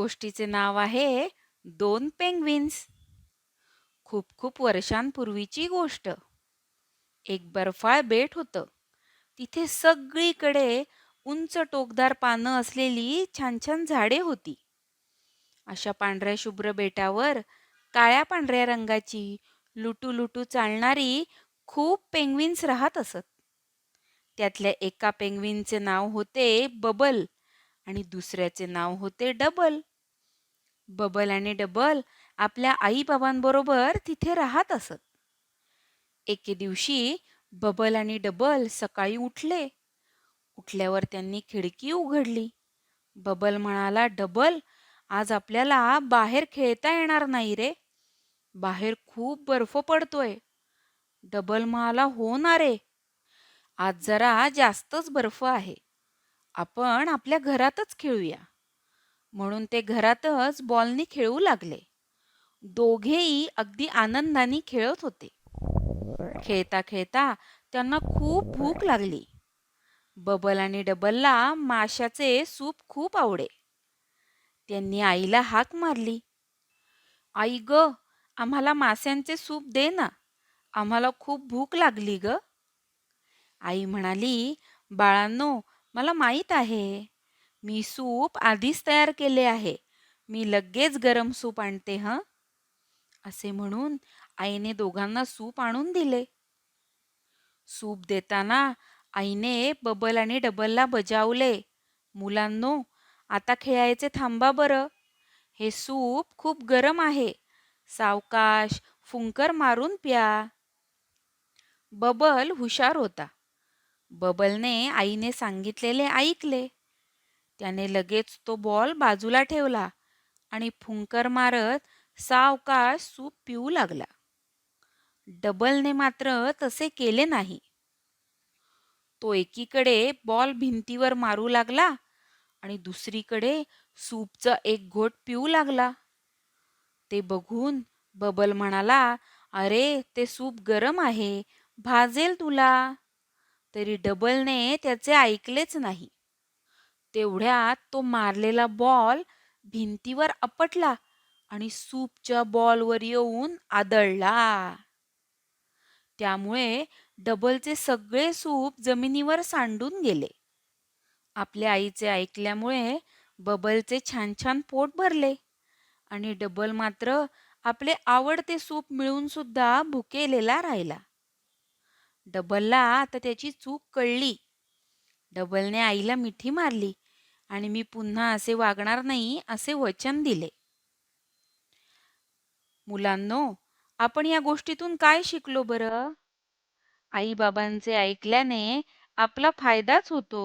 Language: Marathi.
गोष्टीचे नाव आहे दोन पेंग्विन्स. खूप खूप वर्षांपूर्वीची गोष्ट. एक बर्फाळ बेट होतं. तिथे सगळीकडे उंच टोकदार पानं असलेली छान छान झाडे होती. अशा पांढऱ्या शुभ्र बेटावर काळ्या पांढऱ्या रंगाची लुटू लुटू चालणारी खूप पेंग्विन्स राहत असत. त्यातल्या एका पेंग्विनचे नाव होते बबल आणि दुसऱ्याचे नाव होते डबल. बबल आणि डबल आपल्या आईबाबांबरोबर तिथे राहत असत. एके दिवशी बबल आणि डबल सकाळी उठले. उठल्यावर त्यांनी खिडकी उघडली. बबल म्हणाला डबल आज आपल्याला बाहेर खेळता येणार नाही रे. बाहेर खूप बर्फ पडतोय. डबल म्हणाला हो ना रे. आज जरा जास्तच बर्फ आहे. आपण आपल्या घरातच खेळूया. म्हणून ते घरातच बॉलनी खेळू लागले. दोघेही अगदी आनंदाने खेळत होते. खेळता खेळता त्यांना खूप भूक लागली. बबल आणि डबलला माशाचे सूप खूप आवडे. त्यांनी आईला हाक मारली. आई ग आम्हाला माशांचे सूप दे ना. आम्हाला खूप भूक लागली ग. आई म्हणाली बाळांनो मला माहीत आहे. मी सूप आधीच तयार केले आहे. मी लगेच गरम सूप आणते हं? असे म्हणून आईने दोघांना सूप आणून दिले. सूप देताना आईने बबल आणि डबलला बजावले. मुलांनो आता खेळायचे थांबा बरं. हे सूप खूप गरम आहे. सावकाश फुंकर मारून प्या. बबल हुशार होता. बबलने आईने सांगितलेले ऐकले. त्याने लगेच तो बॉल बाजूला ठेवला आणि फुंकर मारत सावकाश सूप पिऊ लागला. डबलने मात्र तसे केले नाही. तो एकीकडे बॉल भिंतीवर मारू लागला आणि दुसरीकडे सूपचा एक घोट पिऊ लागला. ते बघून बबल म्हणाला अरे ते सूप गरम आहे. भाजेल तुला. तरी डबलने त्याचे ऐकलेच नाही. तेवढ्यात तो मारलेला बॉल भिंतीवर आपटला आणि सूपच्या बॉलवर येऊन आदळला. त्यामुळे डबलचे सगळे सूप जमिनीवर सांडून गेले. आपल्या आईचे ऐकल्यामुळे बबलचे छान छान पोट भरले आणि डबल मात्र आपले आवडते सूप मिळून सुद्धा भुकेलेला राहिला. डबलला आता त्याची चूक कळली. डबलने आईला मिठी मारली. आणि मी पुन्हा असे वागणार नाही असे वचन दिले. मुलांनो आपण या गोष्टीतून काय शिकलो बरं? आई बाबांचे ऐकल्याने आपला फायदाच होतो.